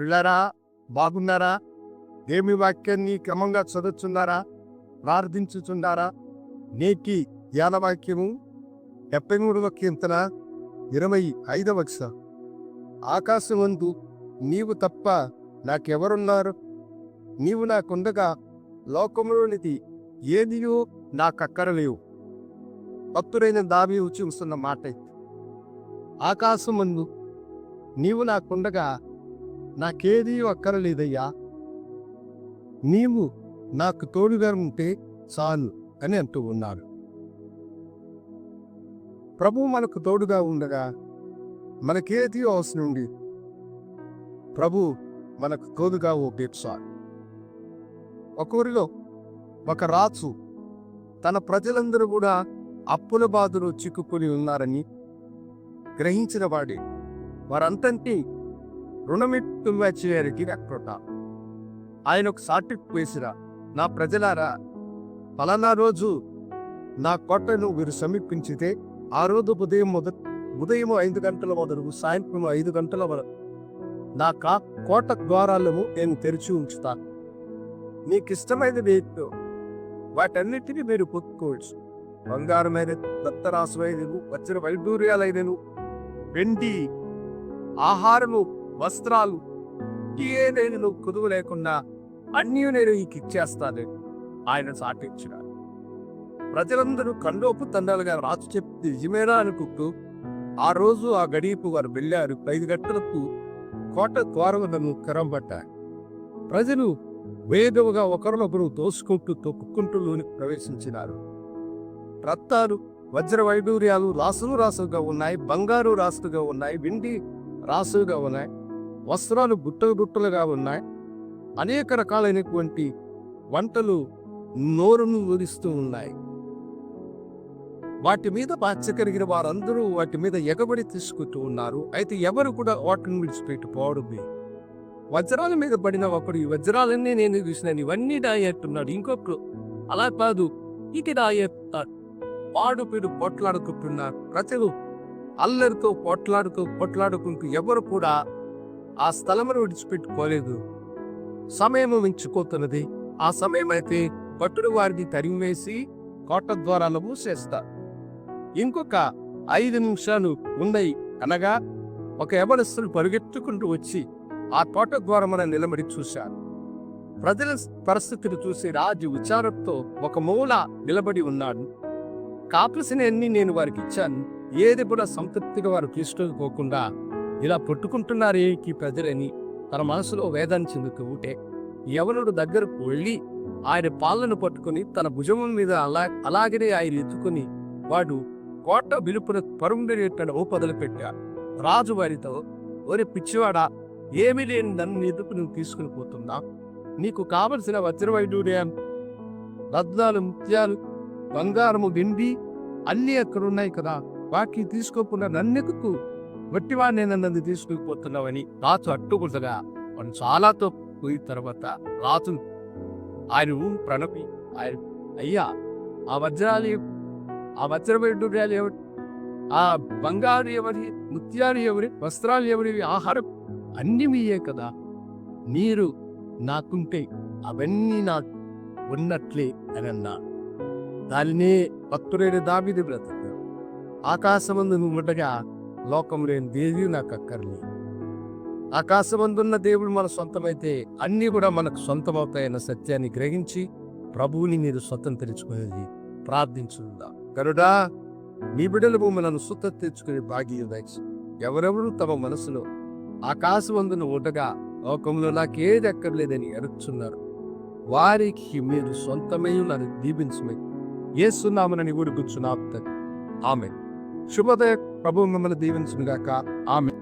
పిల్లరా బాగున్నారా? దేవి వాక్యాన్ని క్రమంగా చదువుతున్నారా ప్రార్థించుచున్నారా? నేటి ధ్యానవాక్యము డెబ్బై మూడవ కీర్తన ఇరవై ఐదవ ఆకాశమందు నీవు తప్ప నాకెవరున్నారు? నీవు నాకుండగా లోకంలోనిది ఏదియో నాకక్కరలేవు. భక్తుడైన దావి చూస్తున్న మాట. ఆకాశమందు నీవు నాకుండగా నాకేదీ అక్కరలేదయ్యా నీవు నాకు తోడుగా ఉంటే చాలు అని అంటూ ఉన్నాడు ప్రభు మనకు తోడుగా ఉండగా మనకేది అవసరం ఉంది ప్రభు మనకు తోడుగా ఓ చాలు. ఒక ఊరిలో ఒక రాజు తన ప్రజలందరూ కూడా అప్పుల బాధలు చిక్కుకొని ఉన్నారని గ్రహించిన వాడే. వారంతటి రుణమిట్టు వచ్చేవారికి అక్కడ ఆయన ఒక సాటిక్ వేసిరా నా ప్రజలారా ఫలానా రోజు నా కోటను మీరు సమీపించితే ఆ రోజు ఉదయం మొదట ఉదయం ఐదు గంటల మొదలు సాయంత్రం ఐదు గంటల వరకు నా కా కోట ద్వారాలను నేను తెరిచి ఉంచుతాను మీకు ఇష్టమైనది వేపు వాటన్నిటిని మీరు పొత్తుకోవచ్చు బంగారమైన దత్తరాసులైనను వచ్చిన వైడూర్యాలైనను వెండి ఆహారము వస్త్రాలు. ఏదైనా కుదువు లేకుండా అన్నీ నేను నీకు ఇచ్చేస్తాను. ఆయన సాటించినారు ప్రజలందరూ కండోపు తండాలుగా రాజు చెప్తే నిజమేనా అనుకుంటూ ఆ రోజు ఆ గడియపు వారు వెళ్ళారు. ఐదు గంటలకు కోట ద్వారములను కరంబట్టారు. ప్రజలు వేగముగా ఒకరినొకరు తోసుకుంటూ తొక్కుకుంటూ లోనికి ప్రవేశించినారు. రత్తాలు వజ్ర వైడూర్యాలు రాసులు రాసుగా ఉన్నాయి. బంగారు రాసులుగా ఉన్నాయి. వెండి రాసులుగా ఉన్నాయి. వస్త్రాలు గుట్టలు గుట్టలుగా ఉన్నాయి. అనేక రకాలైనటువంటి వంటలు నోరును ఊరిస్తూ ఉన్నాయి. వాటి మీద బాధ్య కలిగిన వారందరూ వాటి మీద ఎగబడి తీసుకుంటూ ఉన్నారు. అయితే ఎవరు కూడా వాటిని విడిచిపెట్టి పోవడం వజ్రాల మీద పడిన ఒకడు ఈ వజ్రాలన్నీ నేను చూసినాను ఇవన్నీ దాయేట్టున్నాడు ఇంకొకరు అలా కాదు ఇది దాయేస్తున్నాడు. వాడు వీడు పోట్లాడుకుంటున్నారు ప్రజలు అల్లరితో పోట్లాడుతూ పోట్లాడుకుంటూ ఎవరు కూడా ఆ స్థలమును విడిచిపెట్టుకోలేదు. సమయం మించుకోతున్నది ఆ సమయమైతే భటుడు పట్టుడు వారిని తరిమివేసి కోట ద్వారాలు మూసేస్తారు ఇంకొక ఐదు నిమిషాలు ఉన్నాయి అనగా ఒక యవనస్తుడు పరుగెత్తుకుంటూ వచ్చి ఆ కోట ద్వారమున నిలబడి చూశారు ప్రజల పరిస్థితిని చూసి రాజు విచారంతో ఒక మూల నిలబడి ఉన్నాడు. కావలసినవన్నీ నేను వారికి ఇచ్చాను. ఏది కూడా సంతృప్తిగా వారు తీసుకోకుండా ఇలా పట్టుకుంటున్నారే ఈ ప్రజలని. తన మనసులో వేదాన్ని చెందుతూ ఉంటే యవనుడు దగ్గరకు వెళ్ళి ఆయన పాలను పట్టుకుని తన భుజముల మీద అలా అలాగనే ఆయన ఎత్తుకుని వాడు కోట విలుపున పరుండేటను ఊపదలు పెట్టాడు. రాజు వారితో ఒరే పిచ్చివాడా ఏమీ లేని నన్ను ఎదుపు నువ్వు తీసుకుని పోతున్నా? నీకు కావలసిన వజ్రవైడూర్యాలు రత్నాలు ముత్యాలు బంగారము వెండి అన్నీ అక్కడ ఉన్నాయి కదా. వాటిని తీసుకోకుండా నన్నెందుకు? వట్టివాడిని నన్ను తీసుకుపోతున్నావని రాజు అట్టుకుండగా వాడు చాలాతో పోయిన తర్వాత రాజు ఆయన ఊ ప్రణపి ఆయన అయ్యా ఆ వజ్రాలు ఆ వజ్రవైడూర్యాలు ఎవరి? ఆ బంగారు ఎవరి ముత్యాలు ఎవరి వస్త్రాలు ఎవరివి ఆహారం అన్ని మీయే కదా. మీరు నాకుంటే అవన్నీ నాకు ఉన్నట్లే అని అన్నాడు. దానినే భక్తుడైన దాబిది బ్రతక. ఆకాశమందు ఉండగా లోకం లేని దేవి నాకు అక్కర్లేదు. ఆకాశమందున్న దేవుడు మన సొంతమైతే అన్నీ కూడా మనకు సొంతమవుతాయన్న సత్యాన్ని గ్రహించి ప్రభువుని మీరు స్వతంత్రించుకునేది ప్రార్థించుందా. కరుడా నీ బిడ్డలు మనను సుత తెచ్చుకునే భాగ్యం ఎవరెవరు తమ మనసులో ఆకాశమందున ఉండగా లోకంలో నాకేది అక్కర్లేదని అరుచున్నారు. వారికి మీరు సొంతమై నన్ను దీవించమే ఏసునామనని నాపుతారు ఆమె శుభోదయ ప్రభు మిమ్మల్ని దీవించుగాక ఆమె